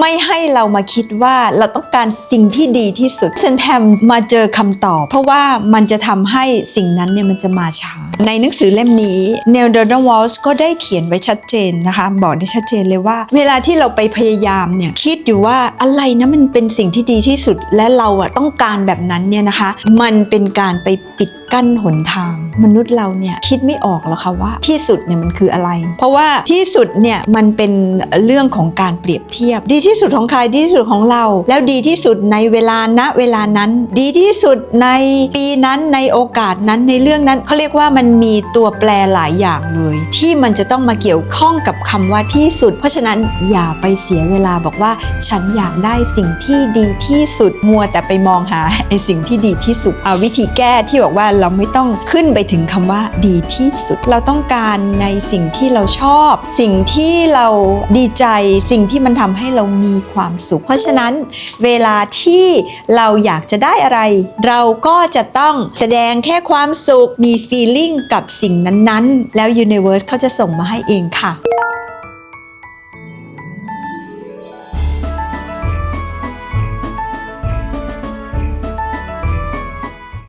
ไม่ให้เรามาคิดว่าเราต้องการสิ่งที่ดีที่สุดเซนแพมมาเจอคำตอบ เพราะว่ามันจะทำให้สิ่งนั้นเนี่ยมันจะมาช้า ในหนังสือเล่มนี้เนลเดอร์วอลส์ก็ได้เขียนไว้ชัดเจนนะคะ บอกได้ชัดเจนเลยว่า เวลาที่เราไปพยายามเนี่ยคิดอยู่ว่าอะไรนะมันเป็นสิ่งที่ดีที่สุด และเราอะต้องการแบบนั้นเนี่ยนะคะ มันเป็นการไปปิดกั้นหนทาง มนุษย์เราเนี่ยคิดไม่ออกหรอกค่ะว่าที่สุดเนี่ยมันคืออะไร เพราะว่าที่สุดเนี่ยมันเป็นเรื่องของการเปรียบเทียบดีที่สุดของใครดีที่สุดของเรา แล้วดีที่สุดในเวลาณเวลานั้น ดีที่สุดในปีนั้นในโอกาสนั้นในเรื่องนั้นเขาเรียกว่ามันมีตัวแปรหลายอย่างเลย ที่มันจะต้องมาเกี่ยวข้องกับคำว่าที่สุด เพราะฉะนั้นอย่าไปเสียเวลาบอกว่า ฉันอยากได้สิ่งที่ดีที่สุดมัวแต่ไปมองหาไอ้สิ่งที่ดีที่สุดเอาวิธีแก้ที่บอกว่าเราไม่ต้องขึ้นไปถึงคำว่าดีที่สุด เราต้องการในสิ่งที่เราชอบ สิ่งที่เราดีใจสิ่งที่มันทำให้เรามีความสุข เพราะฉะนั้นเวลาที่เราอยากจะได้อะไร เราก็จะต้องแสดงแค่ความสุขมี feeling กับสิ่งนั้นๆ แล้ว universe เขาจะส่งมาให้เองค่ะ